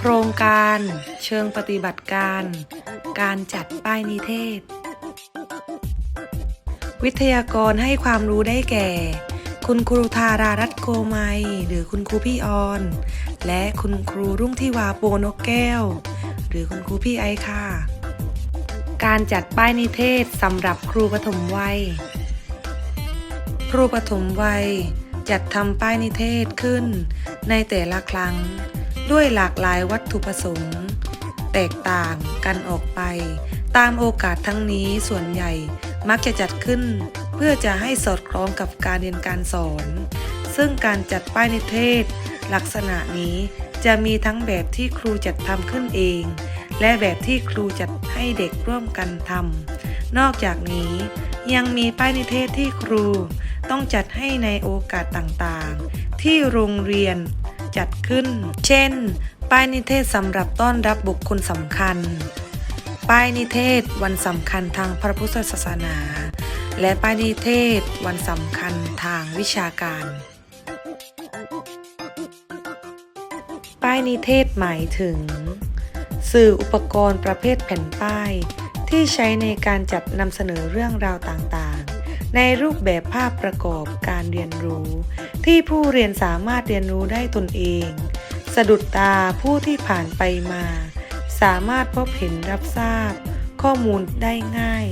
โครงการเชิงปฏิบัติการ การจัดป้ายนิเทศ วิทยากรให้ความรู้ได้แก่ คุณครูธารารัตนโกไมยหรือคุณครูพี่ออน และคุณครูรุ่งทิวาโปนกแก้ว หรือคุณครูพี่ไอค่ะ การจัดป้ายนิเทศสำหรับครูปฐมวัย ครูปฐมวัยจัดทำป้ายนิเทศขึ้นในแต่ละครั้ง ด้วยหลากหลายวัตถุประสงค์ แตกต่างกันออกไป ตามโอกาสทั้งนี้ส่วนใหญ่มักจะจัดขึ้น เพื่อจะให้สอดคล้องกับการเรียนการสอน ซึ่งการจัดป้ายนิเทศ ลักษณะนี้จะมีทั้งแบบที่ครูจัดทำขึ้นเอง และแบบที่ครูจัดให้เด็กร่วมกันทำนอกจากนี้ยังมีป้ายนิเทศที่ครู ต้องจัดให้ในโอกาสต่างๆ ที่โรงเรียน จัดขึ้น เช่น ป้ายนิเทศสำหรับต้อนรับบุคคลสำคัญ ป้ายนิเทศวันสำคัญทางพระพุทธศาสนา และป้ายนิเทศวันสำคัญทางวิชาการ ป้ายนิเทศหมายถึง สื่ออุปกรณ์ประเภทแผ่นป้าย ที่ใช้ในการจัดนำเสนอเรื่องราวต่างๆ ในรูปแบบภาพประกอบการเรียนรู้ ที่ผู้เรียนสามารถเรียนรู้ได้ตนเอง สะดุดตาผู้ที่ผ่านไปมา สามารถพบเห็นรับทราบ ข้อมูลได้ง่าย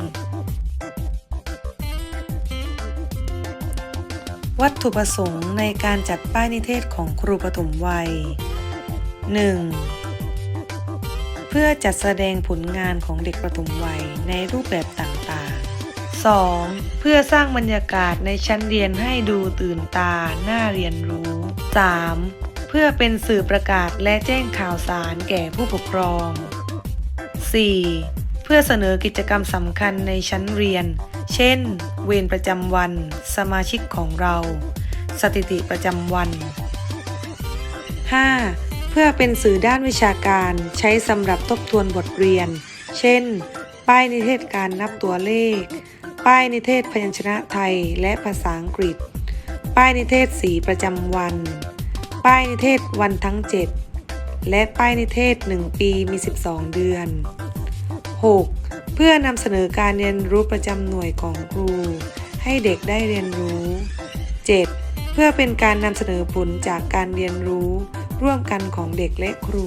วัตถุประสงค์ในการจัดป้ายนิเทศของครูปฐมวัย 1. เพื่อจัดแสดงผลงานของเด็กประถมวัยในรูปแบบต่าง 2. เพื่อสร้างบรรยากาศในชั้นเรียนให้ดูตื่นตา น่าเรียนรู้ 3. เพื่อเป็นสื่อประกาศและแจ้งข่าวสารแก่ผู้ปกครอง 4. เพื่อเสนอกิจกรรมสำคัญในชั้นเรียน เช่น เวรประจำวัน สมาชิกของเรา สถิติประจำวัน 5. เพื่อเป็นสื่อด้านวิชาการใช้สำหรับทบทวนบทเรียน เช่น ป้ายนิเทศการนับตัวเลข ป้ายนิเทศพยัญชนะไทยและภาษาอังกฤษ ป้ายนิเทศสีประจำวัน ป้ายนิเทศวันทั้ง 7 และป้ายนิเทศ 1 ปีมี 12 เดือน 6. เพื่อนำเสนอการเรียนรู้ประจำหน่วยของครู ให้เด็กได้เรียนรู้ 7. เพื่อเป็นการนำเสนอผลจากการเรียนรู้ร่วมกันของเด็กและครู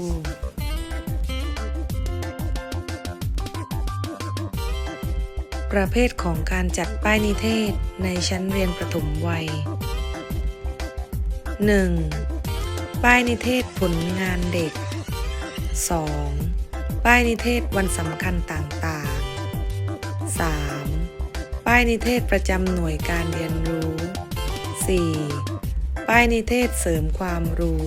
ประเภทของการจัดป้ายนิเทศในชั้นเรียนประถมวัย 1. ป้ายนิเทศผลงานเด็ก 2. ป้ายนิเทศวันสำคัญต่างๆ 3. ป้ายนิเทศประจำหน่วยการเรียนรู้ 4. ป้ายนิเทศเสริมความรู้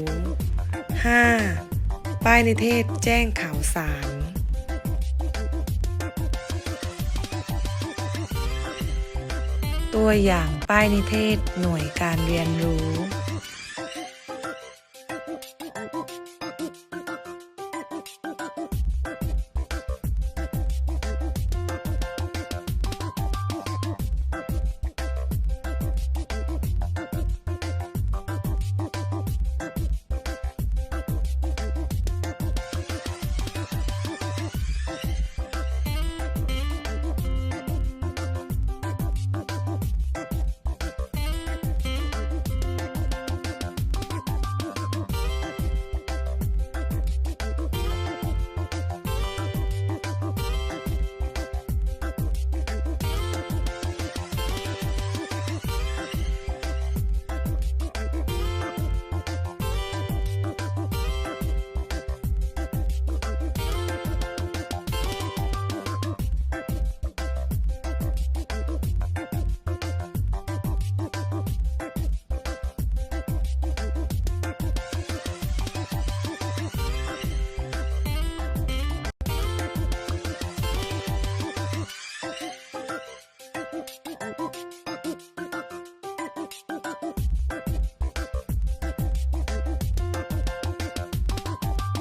5. ป้ายนิเทศแจ้งข่าวสาร ตัวอย่างป้ายนิเทศหน่วยการเรียนรู้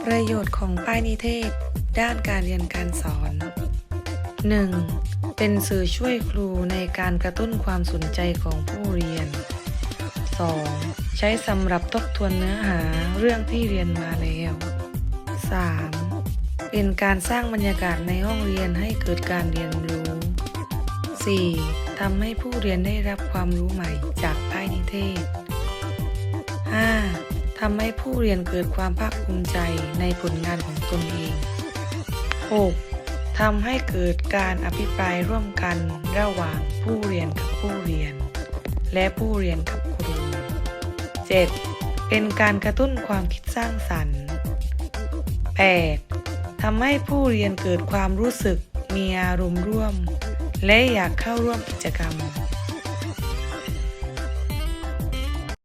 ประโยชน์ของป้ายนิเทศ ด้านการเรียนการสอน 1. เป็นสื่อช่วยครูในการกระตุ้นความสนใจของผู้เรียน 2. ใช้สำหรับทบทวนเนื้อหาเรื่องที่เรียนมาแล้ว 3. เป็นการสร้างบรรยากาศในห้องเรียนให้เกิดการเรียนรู้ 4. ทำให้ผู้เรียนได้รับความรู้ใหม่จากป้ายนิเทศ 5. ทำให้ผู้เรียนเกิดความภาคภูมิใจในผลงานของตนเอง 6. ทำให้เกิดการอภิปรายร่วมกันระหว่างผู้เรียนกับผู้เรียน และผู้เรียนกับครู 7. เป็นการกระตุ้นความคิดสร้างสรรค์ 8. ทำให้ผู้เรียนเกิดความรู้สึกมีอารมณ์ร่วม และอยากเข้าร่วมกิจกรรม